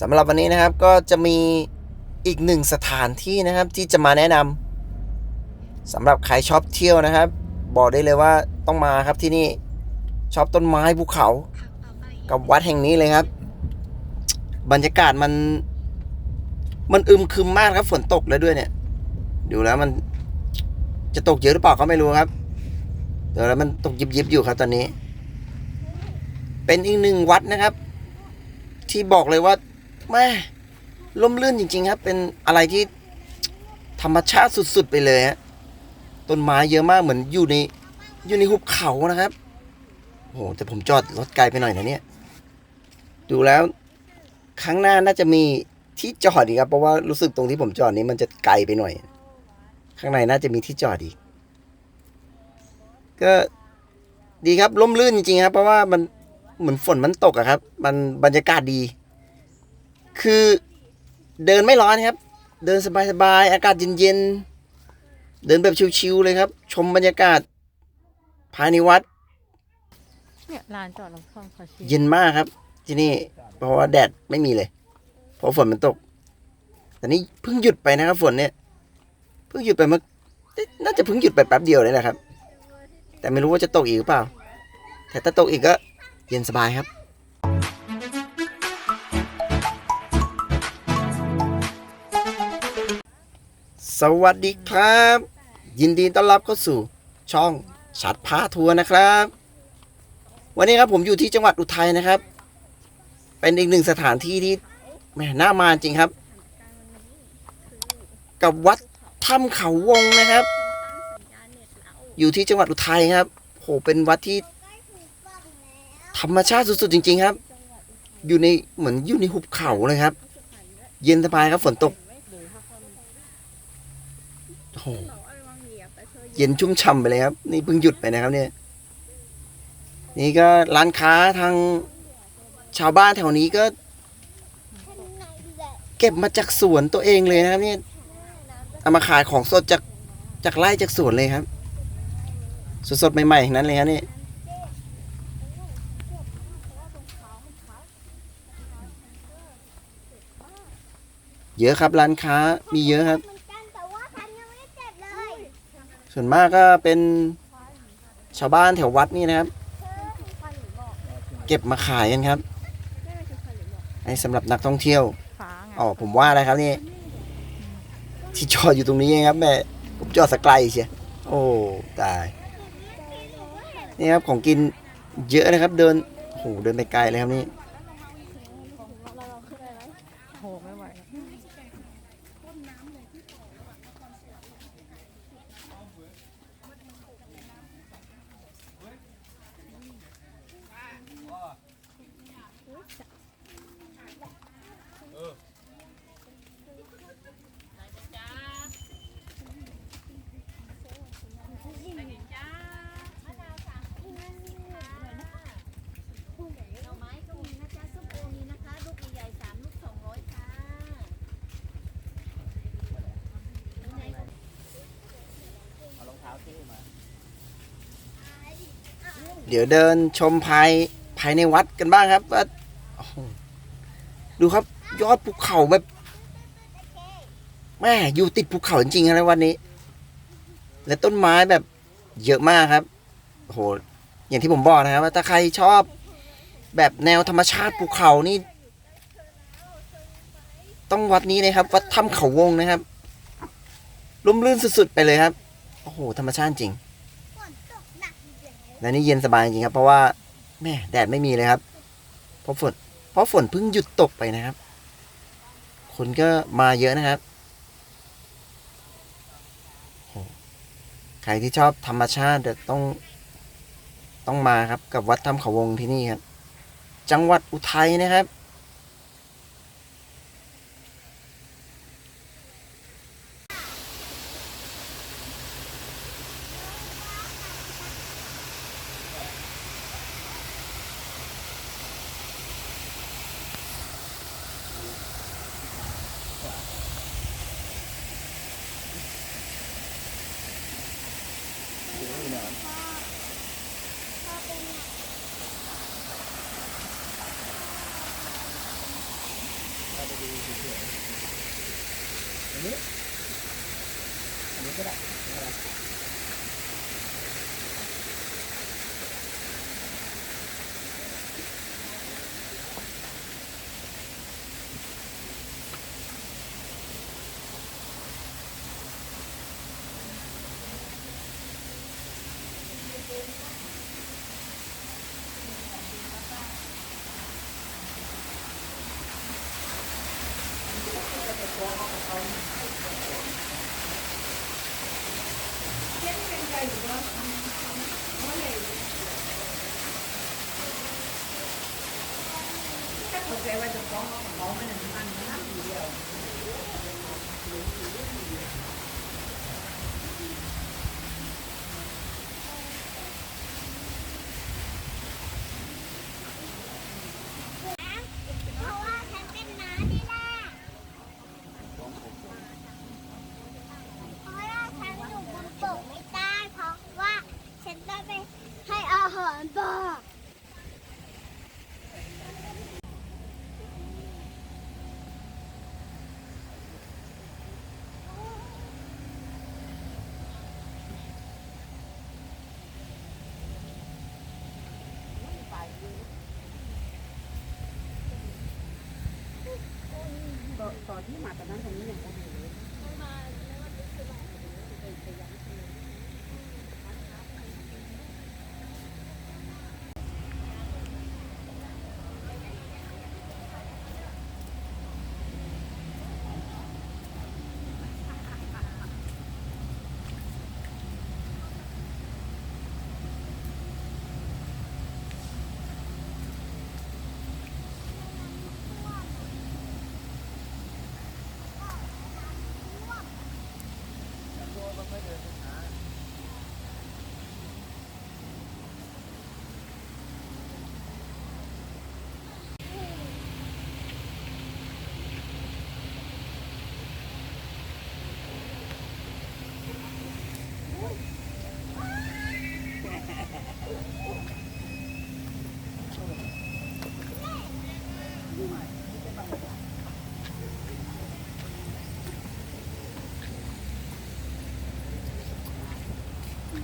สำหรับวันนี้นะครับก็จะมีอีกหนึ่งสถานที่นะครับที่จะมาแนะนำสำหรับใครชอบเที่ยวนะครับ บอกได้เลยว่าต้องมาครับที่นี่ชอบต้นไม้ภูเขา กับวัดแห่งนี้เลยครับ บรรยากาศมัน มันอึมครึมมากครับฝนตกแล้วด้วยเนี่ย ดูแล้วมันจะตกเยอะหรือเปล่าก็ไม่รู้ครับเดี๋ยวแล้วมันตกยิบยิบอยู่ครับตอนนี้ เป็นอีกหนึ่งวัดนะครับ ที่บอกเลยว่า แม่ล่มลื่นจริง ๆ ครับ เป็นอะไรที่ธรรมชาติสุด ๆ ไปเลยฮะต้นไม้เยอะมากเหมือนอยู่ในอยู่ในหุบเขานะครับโอ้โหแต่ผมจอดรถไกลไปหน่อยนะเนี่ย ดูแล้วครั้งหน้าน่าจะมีที่จอดอีกครับ เพราะว่ารู้สึกตรงที่ผมจอดนี้มันจะไกลไปหน่อย ข้างในน่าจะมีที่จอดอีก ก็ดีครับล่มลื่นจริงๆครับ เพราะว่ามันเหมือนฝนมันตกอะครับ มันบรรยากาศดี คือเดินไม่ร้อนครับ เดินสบายๆอากาศเย็นๆเดินแบบชิวๆเลยครับ ชมบรรยากาศภายในวัด เนี่ยลานจอดรถของเขาชี้เย็นมากครับ ที่นี่เพราะว่าแดดไม่มีเลยเพราะฝนมันตกแต่นี่เพิ่งหยุดไปนะครับฝนเนี่ยเพิ่งหยุดไปเมื่อน่าจะเพิ่งหยุดไปแป๊บเดียวเลยนะครับ แต่ไม่รู้ว่าจะตกอีกหรือเปล่า แต่ถ้าตกอีกก็เย็นสบายครับ สวัสดีครับ ยินดีต้อนรับเข้าสู่ช่องชัดพาทัวร์นะครับ วันนี้ครับผมอยู่ที่จังหวัดอุทัยนะครับ เป็นอีกหนึ่งสถานที่ที่แหมน่ามาจริงครับ กับวัดถ้ำเขาวงนะครับ อยู่ที่จังหวัดอุทัยครับโหเป็นวัดที่ ธรรมชาติสุดๆจริง ๆ ครับ อยู่ในเหมือนอยู่ในหุบเขาเลยครับ เย็นสบายครับฝนตก หเย็นชุ่มฉ่ำไปเลยครับ นี่เพิ่งหยุดไปนะครับ เนี่ย นี่ก็ร้านค้าทางชาวบ้านแถวนี้ก็ เก็บมาจากสวนตัวเองเลยนะครับเนี่ยเอามาขายของสดจากจากไร่จากสวนเลยครับสดๆใหม่ๆทั้งนั้นเลยครับนี่เยอะครับร้านค้ามีเยอะครับ ส่วนมากก็เป็นชาวบ้านแถววัดนี่นะครับ เก็บมาขายกันครับให้สำหรับนักท่องเที่ยวฟ้าไงอ๋อผมว่านะครับนี่ ที่จอดอยู่ตรงนี้เองครับแม่ผมจอดสกไกลเชียโอ้ตายนี่ครับของกินเยอะนะครับ เดินโอ้โหเดินไปไกลเลยครับนี่ โหไม่ไหวแล้ว หน่อไม้ก็มีนะจ๊ะส้มโอมีนะคะ ลูกใหญ่ๆสามลูกสองร้อยค่ะ เดี๋ยวเดินชมภายภายในวัดกันบ้างครับว่าดูครับยอดภูเขาแบบแม่อยู่ติดภูเขาจริงๆนะวันนี้ และต้นไม้แบบเยอะมากครับโหอย่างที่ผมบอกนะครับว่าถ้าใครชอบแบบแนวธรรมชาติภูเขานี่ ต้องวัดนี้เลยครับ วัดถ้ำเขาวงนะครับร่มรื่นสุดๆไปเลยครับ โอ้โห ธรรมชาติจริง ฝนตกหนักอีก และนี่เย็นสบายจริงครับ เพราะว่าแม่แดดไม่มีเลยครับ เพราะฝน เพราะฝนเพิ่งหยุดตกไปนะครับ คนก็มาเยอะนะครับ ใครที่ชอบธรรมชาติเดี๋ยวต้องต้องมาครับกับวัดถ้ำเขาวงที่นี่ครับ จังหวัดอุทัยนะครับ Siyempre, guys,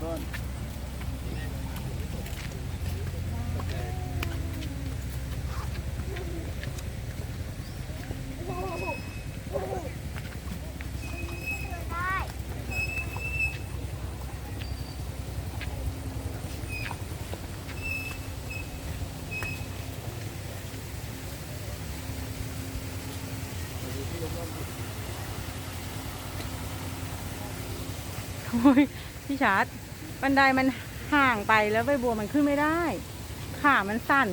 Vâng. ยพี่ชาร์ตบันไดมันห่างไปแล้วใบบัวมันขึ้นไม่ได้ ขามันสั่น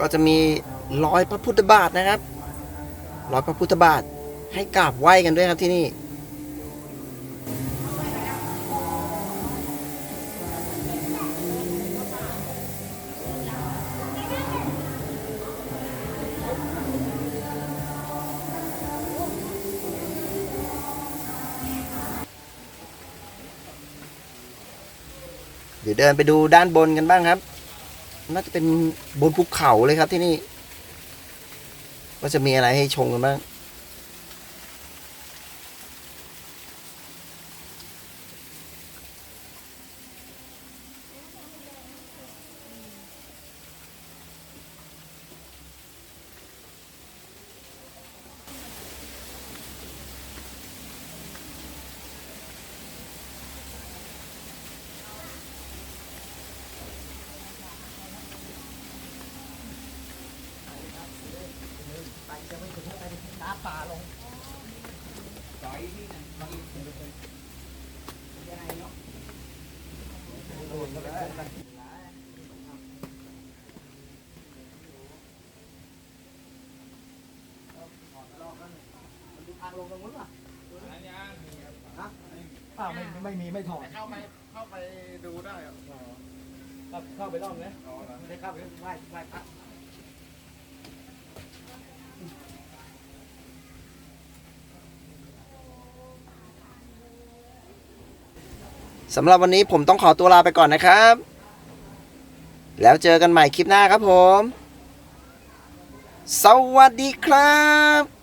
ก็จะมีรอยพระพุทธบาทนะครับรอยพระพุทธบาทให้กราบไหว้กันด้วยครับที่นี่เดี๋ยวเดินไปดูด้านบนกันบ้างครับ น่าจะเป็นบนภูเขาเลยครับที่นี่ ว่าจะมีอะไรให้ชมกันบ้าง อ้าวไม่ไม่มีไม่ถอดเข้าไปเข้าไปดูได้หรอครับเข้าไปรอบนี้ไม่ได้เข้าไปไหว้ไหว้พระ สำหรับวันนี้ผมต้องขอตัวลาไปก่อนนะครับ แล้วเจอกันใหม่คลิปหน้าครับผม สวัสดีครับ